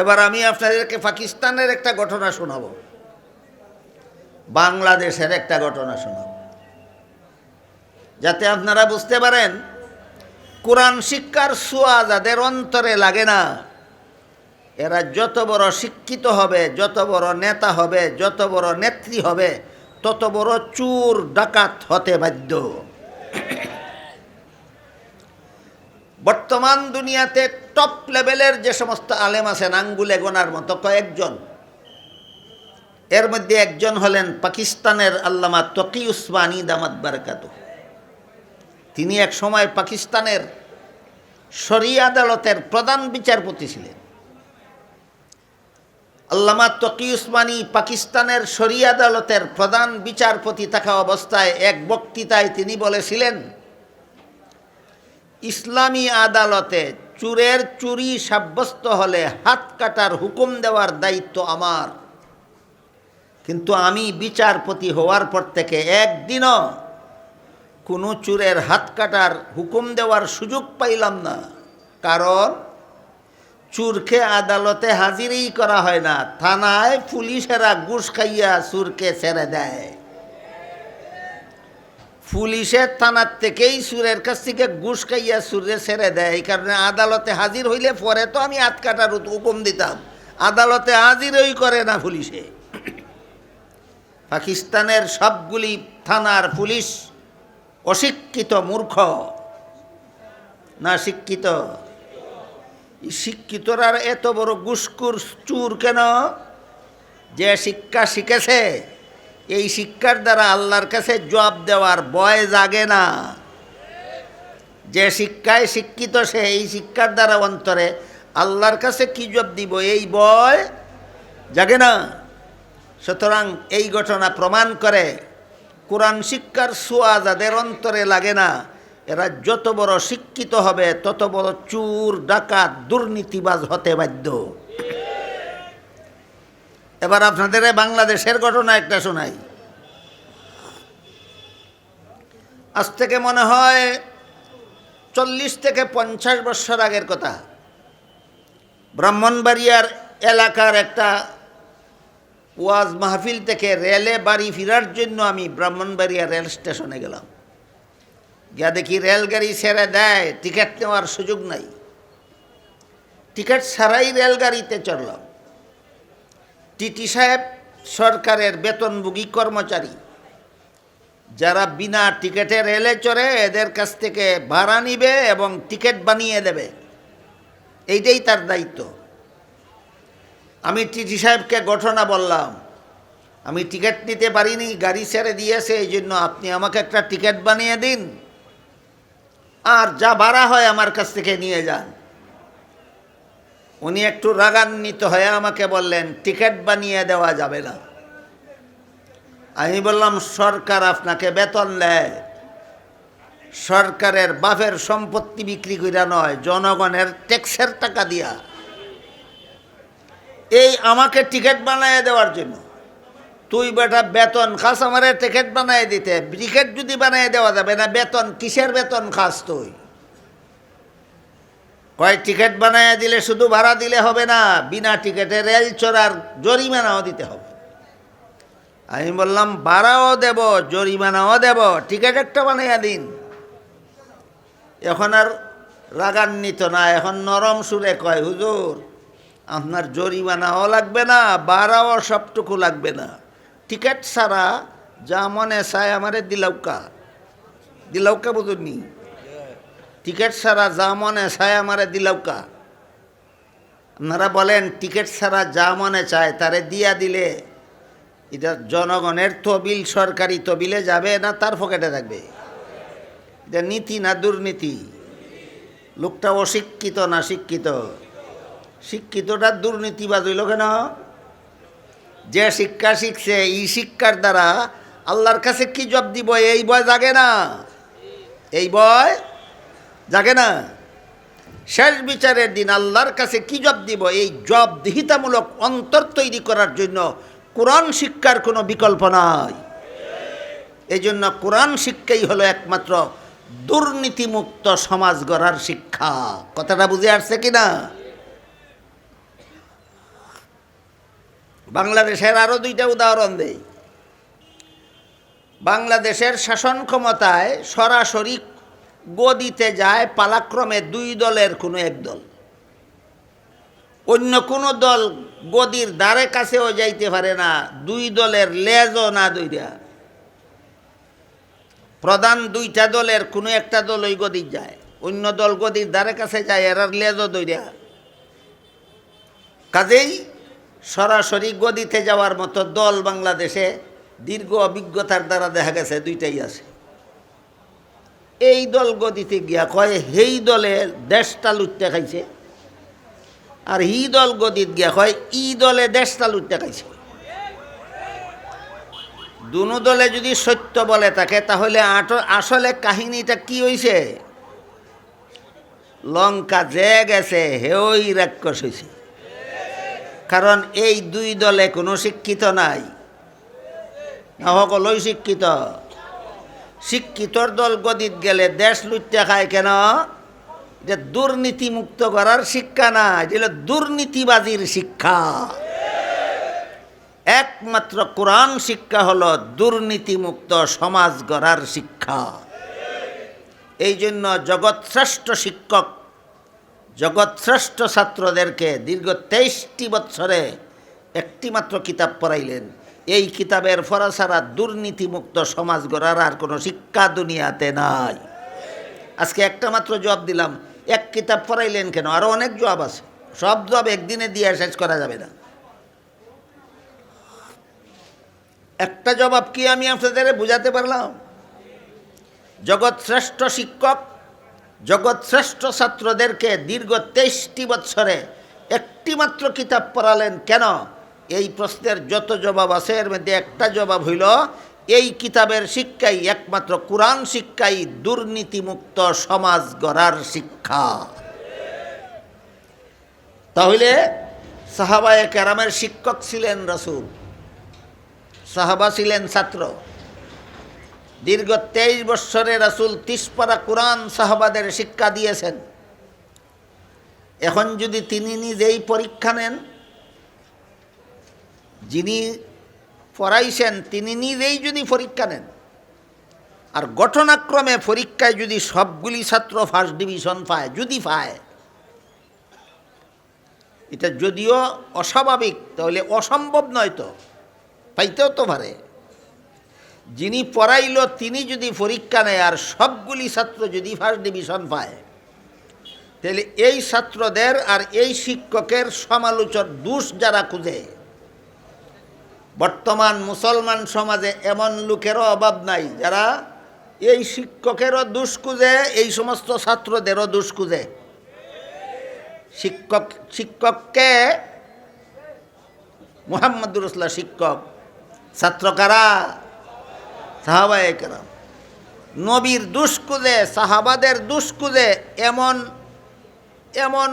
এবার আমি আপনাদেরকে পাকিস্তানের একটা ঘটনা শোনাব। বাংলাদেশের একটা ঘটনা শোনাব। যাতে আপনারা বুঝতে পারেন, কোরআন শিক্ষার সোয়া যাদের অন্তরে লাগে না, এরা যত বড় শিক্ষিত হবে, যত বড় নেতা হবে, যত বড় নেত্রী হবে, তত বড় চুর ডাকাত হতে বাধ্য। বর্তমান দুনিয়াতে টপ লেভেলের যে সমস্ত আলেম আছেন, আঙ্গুলে গোনার মতো কয়েকজন। এর মধ্যে একজন হলেন পাকিস্তানের আল্লামা তকি উসমানী দামাত বারকাত। তিনি এক সময় পাকিস্তানের শরী আদালতের প্রধান বিচারপতি ছিলেন। আল্লামা তকি উসমানী পাকিস্তানের শরী আদালতের প্রধান বিচারপতি থাকা অবস্থায় এক বক্তৃতায় তিনি বলেছিলেন ইসলামী আদালতে চুরের চুরি সাব্যস্ত হলে হাত কাটার হুকুম দেওয়ার দায়িত্ব আমার। কিন্তু আমি বিচারপতি হওয়ার পর থেকে একদিনও কোনো চুরের হাত কাটার হুকুম দেওয়ার সুযোগ পাইলাম না। কারণ চুরকে আদালতে হাজিরই করা হয় না। থানায় পুলিশেরা ঘুষ খাইয়া চুরকে ছেড়ে দেয়। পুলিশের থানার থেকেই সুরের কাছ থেকে ঘুষ খাইয়া সুরে ছেড়ে দেয়। এই কারণে আদালতে হাজির হইলে পরে তো আমি হাত কাটার হুকুম দিতাম। আদালতে হাজিরই করে না পুলিশে। পাকিস্তানের সবগুলি থানার পুলিশ অশিক্ষিত মূর্খ। না শিক্ষিত। শিক্ষিতরা এত বড় গুসকুর চুর কেন? যে শিক্ষা শিখেছে এই শিক্ষার দ্বারা আল্লাহর কাছে জবাব দেওয়ার বয় জাগে না। যে শিক্ষায় শিক্ষিত সে, এই শিক্ষার দ্বারা অন্তরে আল্লাহর কাছে কি জবাব দিব? এই বয় জাগে না। সুতরাং এই ঘটনা প্রমাণ করে কোরআন শিক্ষার সোয়া যাদের অন্তরে লাগে না, এরা যত বড় শিক্ষিত হবে, তত বড় চুর, ডাকাত, দুর্নীতিবাজ হতে বাধ্য। এবার আপনাদের বাংলাদেশের ঘটনা একটা শোনাই। আজ থেকে মনে হয় চল্লিশ থেকে পঞ্চাশ বছর আগের কথা। ব্রাহ্মণবাড়িয়ার এলাকার একটা ওয়াজ মাহফিল থেকে রেলে বাড়ি ফেরার জন্য আমি ব্রাহ্মণবাড়িয়া রেল স্টেশনে গেলাম। গিয়া দেখি রেলগাড়ি ছেড়ে দেয়, টিকিট নেওয়ার সুযোগ নাই। টিকিট ছাড়াই রেলগাড়িতে চড়লাম। টিটি সাহেব সরকারের বেতনভোগী কর্মচারী। যারা বিনা টিকিটে রেলে চড়ে এদের কাছ থেকে ভাড়া নিবে এবং টিকিট বানিয়ে দেবে। এইটাই তার দায়িত্ব। আমি টিটি সাহেবকে ঘটনা বললাম। আমি টিকিট নিতে পারিনি, গাড়ি ছেড়ে দিয়েছে, এই জন্য আপনি আমাকে একটা টিকিট বানিয়ে দিন। আর যা ভাড়া হয় আমার কাছ থেকে নিয়ে যান। উনি একটু রাগান্বিত হয়ে আমাকে বললেন, টিকিট বানিয়ে দেওয়া যাবে না। আমি বললাম, সরকার আপনাকে বেতন দেয়। সরকারের বাপের সম্পত্তি বিক্রি কইরা নয়, জনগণের ট্যাক্সের টাকা দিয়া। এই আমাকে টিকিট বানিয়ে দেওয়ার জন্য। তুই বেটা বেতন খাস আমারে, টিকিট বানিয়ে দিতে। টিকিট যদি বানিয়ে দেওয়া যাবে না, বেতন, কিসের বেতন খাস তুই? কয় টিকিট বানিয়ে দিলে শুধু ভাড়া দিলে হবে না, বিনা টিকিটে রেল চড়ার জরিমানাও দিতে হবে। আমি বললাম, ভাড়াও দেব, জরিমানাও দেব, টিকিট একটা বানিয়ে দিন। এখন আর রাগান্বিত না, এখন নরম সুরে কয়, হুজুর, আপনার জরিমানাও লাগবে না, ভাড়াও সবটুকু লাগবে না। টিকিট ছাড়া যা মনে চায় আমারে দিলাউকা। দিলাউকা বুঝুননি? টিকিট ছাড়া যা মনে চায় আমারে দিলাউকা আপনারা বলেন, টিকিট ছাড়া যা মনে চায় তারে দিয়া দিলে এটা জনগণের তবিল, সরকারি তবিলে যাবে না তার পকেটে থাকবে? এটা নীতি না দুর্নীতি? লোকটা অশিক্ষিত না শিক্ষিত? শিক্ষিতটা দুর্নীতিবাজ হইল কেন? যে শিক্ষা শিখছে এই শিক্ষার দ্বারা আল্লাহর কাছে কি জব দিব? এই বয় জাগে না। এই বয় জাগে না। শেষ বিচারের দিন আল্লাহর কাছে কি জব দিব? এই জবদিহিতামূলক অন্তর তৈরি করার জন্য কোরআন শিক্ষার কোনো বিকল্প নাই। এই জন্য কোরআন শিক্ষাই হলো একমাত্র দুর্নীতিমুক্ত সমাজ গড়ার শিক্ষা। কথাটা বুঝে আসছে কি না? বাংলাদেশের আরও দুইটা উদাহরণ দেই। বাংলাদেশের শাসন ক্ষমতায় সরাসরি গদিতে যায়, পালাক্রমে দুই দলের কোনো এক দল। অন্য কোনো দল গদির দ্বারে কাছেও যাইতে পারে না, দুই দলের লেজও না দুইটা প্রধান দুইটা দলের কোনো একটা দল ওই গদির যায়, অন্য দল গদির দ্বারে কাছে যায়, এরা লেজও দইরা। কাজেই সরাসরি গদিতে যাওয়ার মতো দল বাংলাদেশে দীর্ঘ অভিজ্ঞতার দ্বারা দেখা গেছে, দুইটাই আছে। এই দল গদিতে গিয়া কয় হেই দলে দেশটা লুটতে খাইছে। আর হি দল গদিত গিয়া কয়, ই দলে দেশটা লুটতে খাইছে। দুনো দলে যদি সত্য বলে থাকে, তাহলে আসলে কাহিনীটা কি হইছে? লঙ্কা যে গেছে হেই রাক্ষস হয়েছে কারণ এই দুই দলে কোনো শিক্ষিত নাই। সকলই শিক্ষিত। শিক্ষিতর দল গদিত গেলে দেশ লুটতে খায় কেন? যে দুর্নীতি মুক্ত করার শিক্ষা না যেটা দুর্নীতিবাজির শিক্ষা। একমাত্র কোরআন শিক্ষা হলো দুর্নীতিমুক্ত সমাজ গড়ার শিক্ষা। এই জন্য জগৎশ্রেষ্ঠ শিক্ষক, জগৎশ্রেষ্ঠ ছাত্রদেরকে দীর্ঘ তেইশটি বৎসরে একটিমাত্র কিতাব পড়াইলেন। এই কিতাবের ফরা ছাড়া দুর্নীতিমুক্ত সমাজ গড়ার আর কোনো শিক্ষা দুনিয়াতে নাই। আজকে একটা মাত্র জবাব দিলাম, এক কিতাব পড়াইলেন কেন? আরও অনেক জবাব আছে। সব জবাব একদিনে দিয়ে শেষ করা যাবে না। একটা জবাব কি আমি আপনাদের বুঝাতে পারলাম? জগৎ শ্রেষ্ঠ শিক্ষক, জগৎ শ্রেষ্ঠ ছাত্রদেরকে দীর্ঘ তেইশটি বৎসরে একটি মাত্র কিতাব পড়ালেন কেন? এই প্রশ্নের যত জবাব আছে, এর মধ্যে একটা জবাব হইল, এই কিতাবের শিক্ষাই একমাত্র কোরআন শিক্ষাই দুর্নীতিমুক্ত সমাজ গড়ার শিক্ষা। তাহলে সাহাবায়ে কেরামের শিক্ষক ছিলেন রসুল, সাহাবা ছিলেন ছাত্র। দীর্ঘ তেইশ বৎসরে রাসুল তিসপাড়া কোরআন সাহাবাদের শিক্ষা দিয়েছেন। এখন যদি তিনি নিজেই পরীক্ষা নেন যিনি পড়াইছেন, তিনি নিজেই যদি পরীক্ষা নেন, আর ঘটনাক্রমে পরীক্ষায় যদি সবগুলি ছাত্র ফার্স্ট ডিভিশন পায়, যদি পায়, এটা যদিও অস্বাভাবিক, তাহলে অসম্ভব নয় তো, পাইতেও তো পারে। যিনি পড়াইল, তিনি যদি পরীক্ষা নেয়, আর সবগুলি ছাত্র যদি ফার্স্ট ডিভিশন পায়, তাহলে এই ছাত্রদের আর এই শিক্ষকের সমালোচক, দোষ যারা খুঁজে বর্তমান মুসলমান সমাজে এমন লোকেরও অভাব নাই, যারা এই শিক্ষকেরও দোষ খুঁজে, এই সমস্ত ছাত্রদেরও দোষ খুঁজে। শিক্ষক, শিক্ষককে মোহাম্মদুর রসুল্লাহ শিক্ষক, ছাত্র কারা? সাহাবায়ে কেরাম। নবীর দুষ্কুজে সাহাবাদের দুষ্কুজে এমন এমন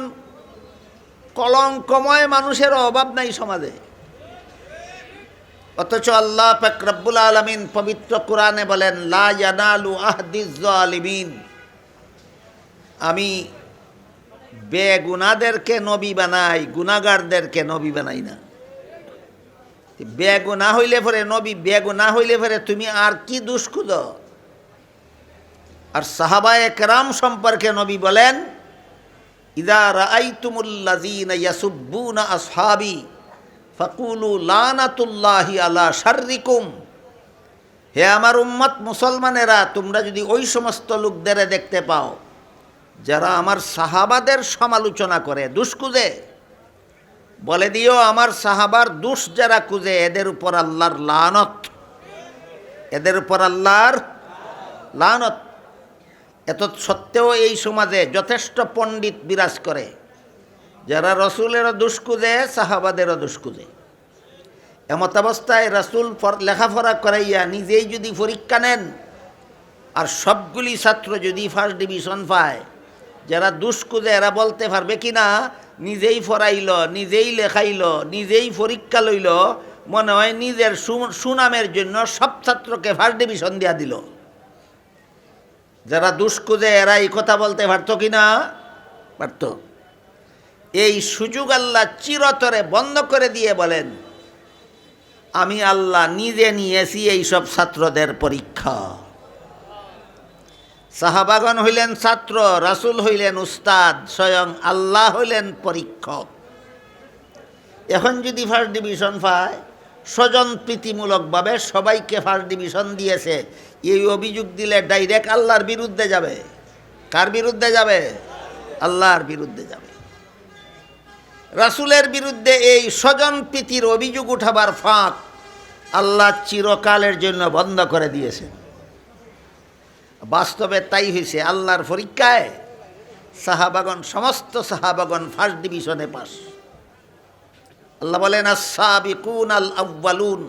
কলঙ্কময় মানুষের অভাব নাই সমাজে। অথচ আল্লাহ পাক রব্বুল আলমিন পবিত্র কোরআনে বলেন, লা ইয়ানালু আহদিজ আলিমিন আমি বেগুনাদেরকে নবী বানাই গুনাগারদেরকে নবী বানাই না। বেগু না হইলে পরে নবী বেগু না হইলে পরে তুমি আর কি দুষ্কুদ আর সাহাবায়ে কেরাম সম্পর্কে নবী বলেন, ইদা রাআইতুমুল্লাযীনা ইয়াসুব্বুনা আসহাবি। ফাকুলু লানাতুল্লাহি আলা শাররিকুম। হে আমার উম্মত মুসলমানেরা, তোমরা যদি ওই সমস্ত লোকদের দেখতে পাও, যারা আমার সাহাবাদের সমালোচনা করে দুষ্কুজে বলে দিও আমার সাহাবার দুষ যারা খুঁজে, এদের উপর আল্লাহর লানত। এদের উপর আল্লাহর লানত। এত সত্ত্বেও এই সমাজে যথেষ্ট পণ্ডিত বিরাজ করে। যারা রসুলেরও দুষ খুঁজে সাহাবাদেরও দুষ খুঁজে এমত অবস্থায় রাসুল লেখাপড়া করাইয়া নিজেই যদি পরীক্ষা নেন, আর সবগুলি ছাত্র যদি ফার্স্ট ডিভিশন পায়, যারা দুষ্কুজে, এরা বলতে পারবে কি না, নিজেই ফরাইল নিজেই লেখাইল, নিজেই পরীক্ষা লইল, মনে হয় নিজের সুনামের জন্য সব ছাত্রকে ফার্স্ট ডিভিশন দিয়া দিল। যারা দুষ্কুজে এরা এই কথা বলতে পারতো কি না? পারত। এই সুযোগ আল্লাহ চিরতরে বন্ধ করে দিয়ে বলেন, আমি আল্লাহ নিজে নিয়েছি এইসব ছাত্রদের পরীক্ষা। সাহাবাগন হইলেন ছাত্র, রাসুল হইলেন উস্তাদ, স্বয়ং আল্লাহ হইলেন পরীক্ষক। এখন যদি ফার্স্ট ডিভিশন পায়, স্বজন প্রীতিমূলকভাবে সবাইকে ফার্স্ট ডিভিশন দিয়েছে, এই অভিযোগ দিলে ডাইরেক্ট আল্লাহর বিরুদ্ধে যাবে। কার বিরুদ্ধে যাবে? আল্লাহর বিরুদ্ধে যাবে। রাসুলের বিরুদ্ধে এই স্বজন প্রীতির অভিযোগ উঠাবার ফাঁক আল্লাহ চিরকালের জন্য বন্ধ করে দিয়েছেন। বাস্তবে তাই হয়েছে আল্লাহর পরীক্ষায় সাহাবাগন সমস্ত সাহাবাগন ফার্স্ট ডিভিশনে পাস। আল্লাহ বলেন আসাবিকুন আল আউ্বালুন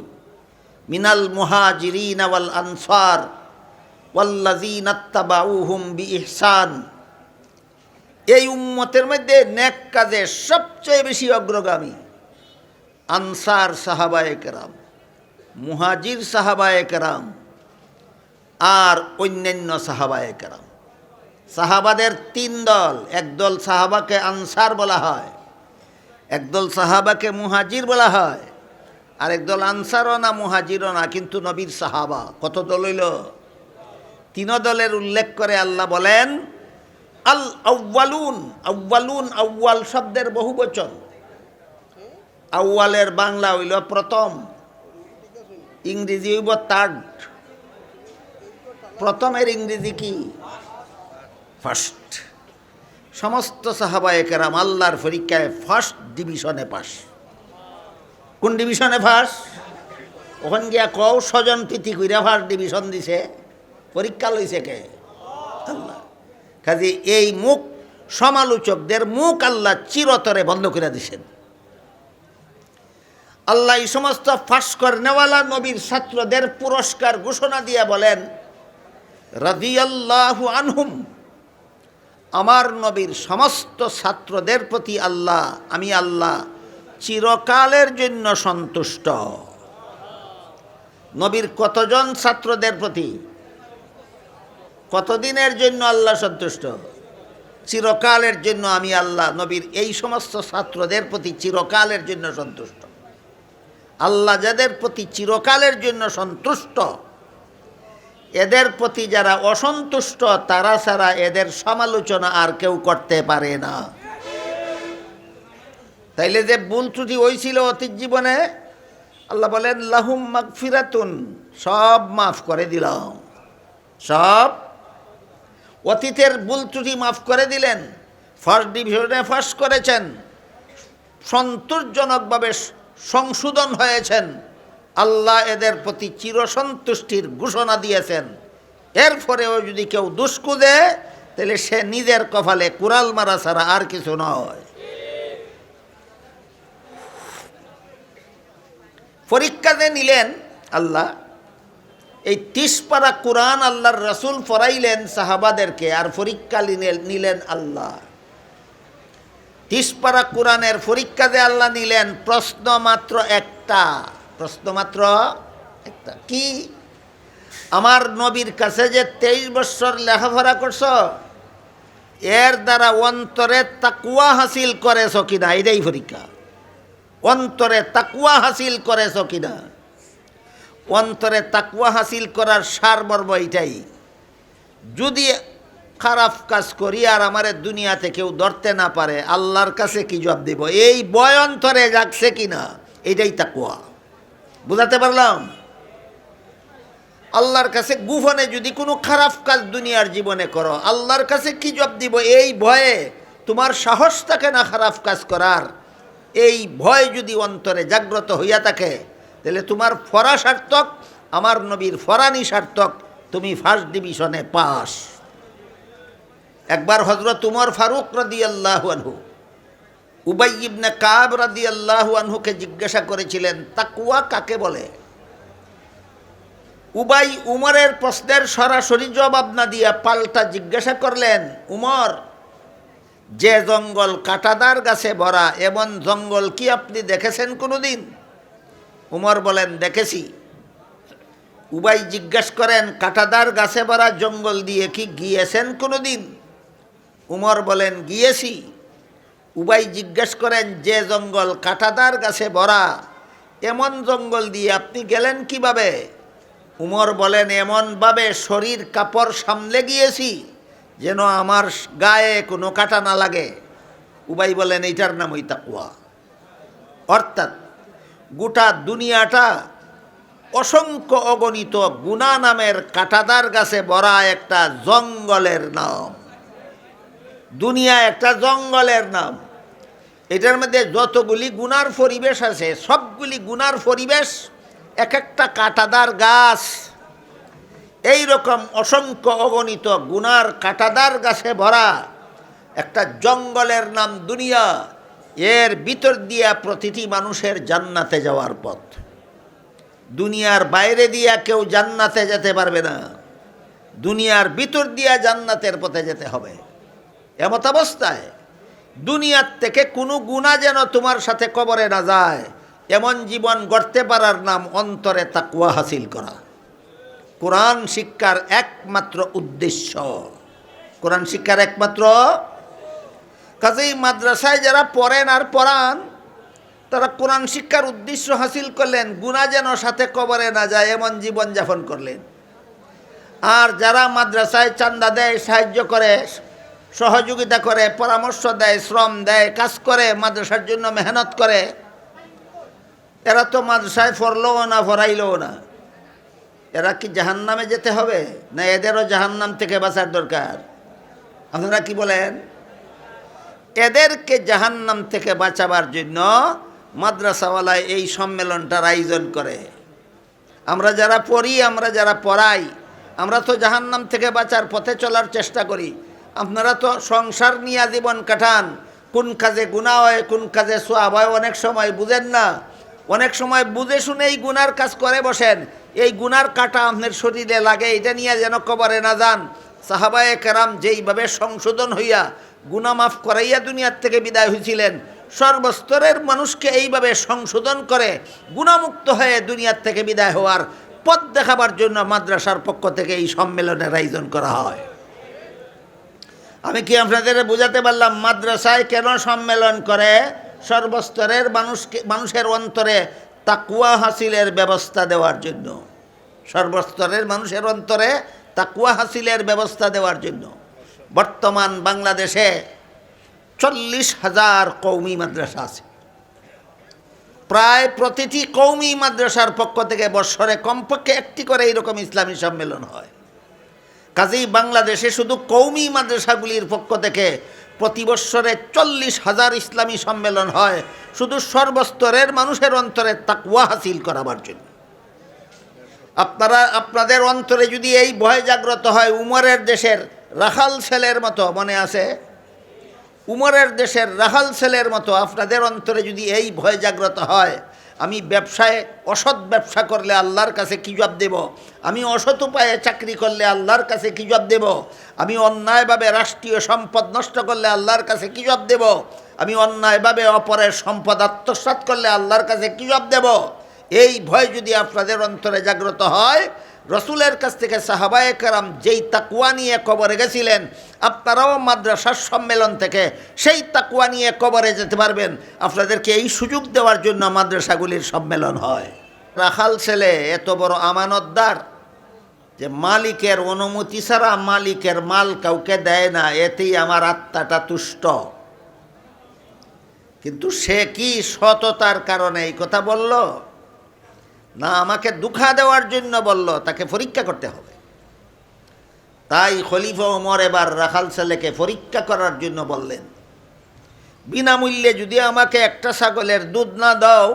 মিনাল মুহাজিরিন ওয়াল আনসার ওয়াল্লাযীন আত্তাবাউহুম বিইহসান। এই উম্মতের মধ্যে নেক কাজে সবচেয়ে বেশি অগ্রগামী। আনসার সাহাবায়ে কেরাম, মুহাজির সাহাবায়ে কেরাম আর অন্যান্য সাহাবায়ে কেরাম। সাহাবাদের তিন দল, একদল সাহাবাকে আনসার বলা হয়, একদল সাহাবাকে মুহাজির বলা হয়, আর একদল আনসারও না মুহাজিরও না, কিন্তু নবীর সাহাবা। কত দল হইল? তিন দলের উল্লেখ করে আল্লাহ বলেন আল আউ্বালুন আউ্বালুন আউ্বাল শব্দের বহু বচন। আউ্বালের বাংলা হইল প্রথম। ইংরেজি হইব থার্ড প্রথমের ইংরেজি কি? ফার্স্ট সমস্ত সাহাবায়ে কেরাম আল্লাহর পরীক্ষায় ফার্স্ট ডিভিশনে পাস কোন ডিভিশনে ফার্স্ট ওখান গিয়া কও স্বজন প্রীতি কইরা ফার্স্ট ডিভিশন দিছে। পরীক্ষা লইছে কে? আল্লাহ। কাজে এই মুখ সমালোচকদের মুখ আল্লাহ চিরতরে বন্ধ করে দিছেন। আল্লাহ এই সমস্ত ফাঁস নেওয়ালা নবীর ছাত্রদের পুরস্কার ঘোষণা দিয়ে বলেন, রাদিয়াল্লাহু আনহুম, আমার নবীর সমস্ত ছাত্রদের প্রতি আল্লাহ, আমি আল্লাহ চিরকালের জন্য সন্তুষ্ট। নবীর কতজন ছাত্রদের প্রতি কতদিনের জন্য আল্লাহ সন্তুষ্ট? চিরকালের জন্য আমি আল্লাহ নবীর এই সমস্ত ছাত্রদের প্রতি চিরকালের জন্য সন্তুষ্ট। আল্লাহ যাদের প্রতি চিরকালের জন্য সন্তুষ্ট, এদের প্রতি যারা অসন্তুষ্ট, তারা ছাড়া এদের সমালোচনা আর কেউ করতে পারে না। তাইলে যে ভুল ত্রুটি হয়েছিল অতীত জীবনে, আল্লাহ বলেন, লাহুম মাগফিরাতুন, সব মাফ করে দিলাম। সব অতীতের ভুল ত্রুটি মাফ করে দিলেন ফার্স্ট ডিভিশনে ফার্স্ট করেছেন, সন্তোষজনকভাবে সংশোধন হয়েছেন, আল্লাহ এদের প্রতি চিরসন্তুষ্টির ঘোষণা দিয়েছেন। এরপরেও যদি কেউ দুষ্কু দেয় তাহলে সে নিজের কপালে কুড়াল মারা ছাড়া আর কিছু নয়। পরীক্ষাতে নিলেন আল্লাহ এই তিসপাড়া কোরআন আল্লাহর রসুল ফরাইলেন সাহাবাদেরকে আর পরীক্ষা নিলেন আল্লাহ। তিসপাড়া কোরআনের পরীক্ষাতে আল্লাহ নিলেন, প্রশ্ন মাত্র একটা। প্রশ্ন মাত্র একটা। কি? আমার নবীর কাছে যে তেইশ বছর লেখাপড়া করছ, এর দ্বারা অন্তরে তাকুয়া হাসিল করেছ কিনা? এটাই পরীক্ষা অন্তরে তাকুয়া হাসিল করেছ কিনা? অন্তরে তাকুয়া হাসিল করার সারমর্ম এটাই। যদি খারাপ কাজ করি আর আমার দুনিয়াতে কেউ ধরতে না পারে, আল্লাহর কাছে কি জবাব দেব? এই বয় অন্তরে যাচ্ছে কিনা? এটাই তাকুয়া বুঝাতে পারলাম? আল্লাহর কাছে গুফনে যদি কোনো খারাপ কাজ দুনিয়ার জীবনে করো, আল্লাহর কাছে কি জব দিব? এই ভয়ে তোমার সাহস থাকে না খারাপ কাজ করার। এই ভয় যদি অন্তরে জাগ্রত হইয়া থাকে তাহলে তোমার ফরা সার্থক, আমার নবীর ফরানি সার্থক, তুমি ফার্স্ট ডিভিশনে পাস। একবার হজরত উমর ফারুক রাদি আল্লাহ আনহু, উবাই ইবনে কাব রাদি আল্লাহ আনহুকে জিজ্ঞাসা করেছিলেন তাকুয়া কাকে বলে? উবাই উমরের প্রশ্নের সরাসরি জবাব না দিয়া পাল্টা জিজ্ঞাসা করলেন, উমর, যে জঙ্গল কাটাদার গাছে ভরা, এমন জঙ্গল কি আপনি দেখেছেন কোনোদিন? উমর বলেন, দেখেছি। উবাই জিজ্ঞাসা করেন কাটাদার গাছে ভরা জঙ্গল দিয়ে কি গিয়েছেন কোনোদিন? উমর বলেন, গিয়েছি। উবাই জিজ্ঞেস করেন, যে জঙ্গল কাটাদার গাছে ভরা, এমন জঙ্গল দিয়ে আপনি গেলেন কীভাবে? উমর বলেন, এমনভাবে শরীর কাপড় সামলে গিয়েছি, যেন আমার গায়ে কোনো কাটা না লাগে। উবাই বলেন, এইটার নাম ওই তাকুয়া অর্থাৎ গোটা দুনিয়াটা অসংখ্য অগণিত গুণা নামের কাটাদার গাছে ভরা একটা জঙ্গলের নাম। দুনিয়া একটা জঙ্গলের নাম। এটার মধ্যে যতগুলি গুনার পরিবেশ আছে, সবগুলি গুনার পরিবেশ এক একটা কাটাদার গাছ। এই রকম অসংখ্য অগণিত গুনার কাটাদার গাছে ভরা একটা জঙ্গলের নাম দুনিয়া। এর ভিতর দিয়া প্রতিটি মানুষের জান্নাতে যাওয়ার পথ। দুনিয়ার বাইরে দিয়া কেউ জান্নাতে যেতে পারবে না। দুনিয়ার ভিতর দিয়া জান্নাতের পথে যেতে হবে। এমত অবস্থায় দুনিয়ার থেকে কোনো গুণা যেন তোমার সাথে কবরে না যায়, এমন জীবন গড়তে পারার নাম অন্তরে তাকুয়া হাসিল করা। কোরআন শিক্ষার একমাত্র উদ্দেশ্য। কোরআন শিক্ষার একমাত্র কাজেই মাদ্রাসায় যারা পড়েন আর পড়ান, তারা কোরআন শিক্ষার উদ্দেশ্য হাসিল করলেন গুণা যেন সাথে কবরে না যায়, এমন জীবন যাপন করলেন। আর যারা মাদ্রাসায় চান্দা দেয়, সাহায্য করে, সহযোগিতা করে, পরামর্শ দেয়, শ্রম দেয়, কাজ করে, মাদ্রাসার জন্য মেহনত করে, এরা তো মাদ্রাসায় পড়লও না পড়াইলও না। এরা কি জাহান্নামে যেতে হবে? না এদেরও জাহান্নাম থেকে বাঁচার দরকার? আপনারা কি বলেন? এদেরকে জাহান্নাম থেকে বাঁচাবার জন্য মাদ্রাসাওয়ালায় এই সম্মেলনটার আয়োজন করে। আমরা যারা পড়ি, আমরা যারা পড়াই, আমরা তো জাহান্নাম থেকে বাঁচার পথে চলার চেষ্টা করি। আপনারা তো সংসার নিয়ে জীবন কাটান। কোন কাজে গুণা হয়, কোন কাজে সোয়াব হয়, অনেক সময় বুঝেন না। অনেক সময় বুঝে শুনে এই গুনার কাজ করে বসেন। এই গুনার কাটা আপনার শরীরে লাগে, এটা নিয়ে যেন কবরে না যান। সাহাবায়ে কেরাম যেইভাবে সংশোধন হইয়া গুনা মাফ করাইয়া দুনিয়ার থেকে বিদায় হয়েছিলেন সর্বস্তরের মানুষকে এইভাবে সংশোধন করে গুণামুক্ত হয়ে দুনিয়ার থেকে বিদায় হওয়ার পথ দেখাবার জন্য মাদ্রাসার পক্ষ থেকে এই সম্মেলনের আয়োজন করা হয়। আমি কি আপনাদের বোঝাতে পারলাম মাদ্রাসায় কেন সম্মেলন করে? সর্বস্তরের মানুষকে মানুষের অন্তরে তাকুয়া হাসিলের ব্যবস্থা দেওয়ার জন্য। সর্বস্তরের মানুষের অন্তরে তাকুয়া হাসিলের ব্যবস্থা দেওয়ার জন্য। বর্তমান বাংলাদেশে চল্লিশ হাজার কৌমি মাদ্রাসা আছে। প্রায় প্রতিটি কৌমি মাদ্রাসার পক্ষ থেকে বৎসরে কমপক্ষে একটি করে এইরকম ইসলামী সম্মেলন হয়। কাজেই বাংলাদেশে শুধু কৌমি মাদ্রাসাগুলির পক্ষ থেকে প্রতি বৎসরে চল্লিশ হাজার ইসলামী সম্মেলন হয়, শুধু সর্বস্তরের মানুষের অন্তরে তাকুয়া হাসিল করাবার জন্য। আপনারা, আপনাদের অন্তরে যদি এই ভয় জাগ্রত হয় উমরের দেশের রাখাল ছেলের মতো মনে আছে? উমরের দেশের রাখাল ছেলের মতো আপনাদের অন্তরে যদি এই ভয় জাগ্রত হয়, আমি ব্যবসায় অসৎ ব্যবসা করলে আল্লাহর কাছে কী জবাব দেব? আমি অসৎ উপায়ে চাকরি করলে আল্লাহর কাছে কী জবাব দেব? আমি অন্যায়ভাবে রাষ্ট্রীয় সম্পদ নষ্ট করলে আল্লাহর কাছে কী জবাব দেব? আমি অন্যায়ভাবে অপরের সম্পদ আত্মসাৎ করলে আল্লাহর কাছে কী জবাব দেব? এই ভয় যদি আপনাদের অন্তরে জাগ্রত হয় রসুলের কাছ থেকে সাহাবায়ে কারাম যেই তাকুয়া নিয়ে কবরে গেছিলেন, আপনারাও মাদ্রাসার সম্মেলন থেকে সেই তাকুয়া নিয়ে কবরে যেতে পারবেন। আপনাদেরকে এই সুযোগ দেওয়ার জন্য মাদ্রাসাগুলির সম্মেলন হয়। রাখাল ছেলে এত বড় আমানতদার যে মালিকের অনুমতি ছাড়া মালিকের মাল কাউকে দেয় না, এতেই আমার আত্মাটা তুষ্ট। কিন্তু সে কি সততার কারণে এই কথা বলল? না, আমাকে দুঃখা দেওয়ার জন্য বলল, তাকে পরীক্ষা করতে হবে। তাই খলিফা ওমর এবার রাখাল ছেলেকে পরীক্ষা করার জন্য বললেন, বিনামূল্যে যদি আমাকে একটা ছাগলের দুধ না দাও,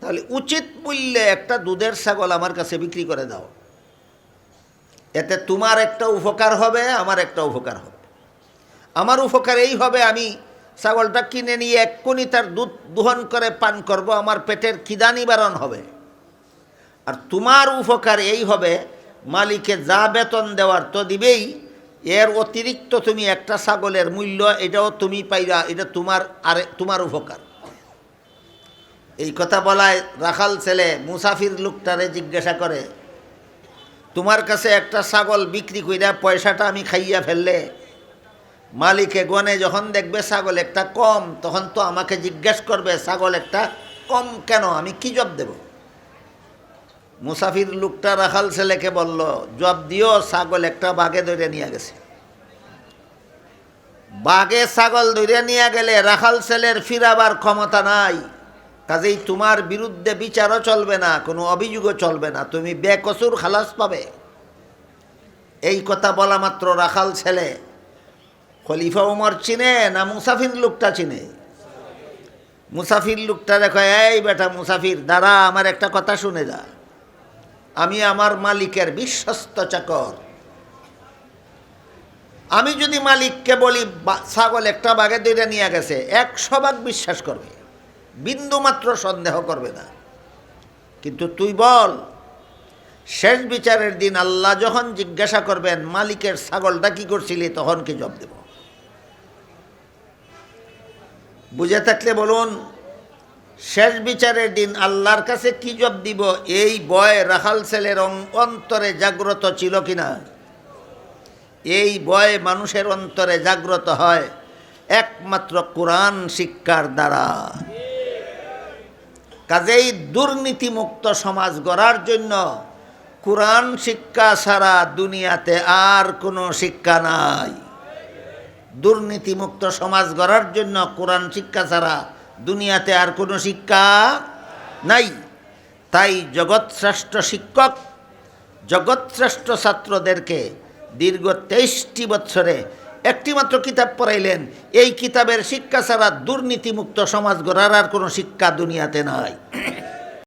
তাহলে উচিত মূল্যে একটা দুধের ছাগল আমার কাছে বিক্রি করে দাও। এতে তোমার একটা উপকার হবে, আমার একটা উপকার হবে। আমার উপকার এই হবে, আমি ছাগলটা কিনে নিয়ে এক এক্ষুনি তার দুধ দোহন করে পান করব, আমার পেটের খিদা নিবারণ হবে। আর তোমার উপকার এই হবে, মালিকে যা বেতন দেওয়ার তো দিবেই, এর অতিরিক্ত তুমি একটা ছাগলের মূল্য, এটাও তুমি পাইরা, এটা তোমার আরে তোমার উপকার। এই কথা বলায় রাখাল ছেলে মুসাফির লোকটারে জিজ্ঞাসা করে, তোমার কাছে একটা ছাগল বিক্রি কইরা পয়সাটা আমি খাইয়া ফেললে মালিকে গনে যখন দেখবে ছাগল একটা কম, তখন তো আমাকে জিজ্ঞেস করবে, ছাগল একটা কম কেন? আমি কি জব দেব? মুসাফির লোকটা রাখাল ছেলেকে বলল, জব দিও, ছাগল একটা বাঘে ধরে নিয়ে গেছে। বাঘে ছাগল ধরে নিয়ে গেলে রাখাল ছেলের ফিরাবার ক্ষমতা নাই। কাজেই তোমার বিরুদ্ধে বিচারও চলবে না, কোনো অভিযোগও চলবে না, তুমি বেকসুর খালাস পাবে। এই কথা বলা মাত্র রাখাল ছেলে খলিফা উমর চিনে না মুসাফির লোকটা চিনে? মুসাফির লোকটা দেখো, এই বেটা মুসাফির, দাঁড়া, আমার একটা কথা শুনে যা। আমি আমার মালিকের বিশ্বস্ত চাকর। আমি যদি মালিককে বলি ছাগল একটা বাঘে দুইটা নিয়ে গেছে, একশো ভাগ বিশ্বাস করবে। বিন্দু মাত্র সন্দেহ করবে না। কিন্তু তুই বল, শেষ বিচারের দিন আল্লাহ যখন জিজ্ঞাসা করবেন, মালিকের ছাগলটা কি করছিলি, তখন কি জব দেব? বুঝে থাকলে বলুন, শেষ বিচারের দিন আল্লাহর কাছে কি জব দিব? এই বয় রাখাল ছেলের অন্তরে জাগ্রত ছিল কিনা? এই বয় মানুষের অন্তরে জাগ্রত হয় একমাত্র কোরআন শিক্ষার দ্বারা। কাজেই দুর্নীতিমুক্ত সমাজ গড়ার জন্য কোরআন শিক্ষা ছাড়া দুনিয়াতে আর কোনো শিক্ষা নাই। দুর্নীতিমুক্ত সমাজ গড়ার জন্য কোরআন শিক্ষা ছাড়া দুনিয়াতে আর কোনো শিক্ষা নাই। তাই জগৎশ্রেষ্ঠ শিক্ষক, জগৎশ্রেষ্ঠ ছাত্রদেরকে দীর্ঘ তেইশটি বছরে একটিমাত্র কিতাব পড়াইলেন। এই কিতাবের শিক্ষা ছাড়া দুর্নীতিমুক্ত সমাজ গড়ার আর কোনো শিক্ষা দুনিয়াতে নাই।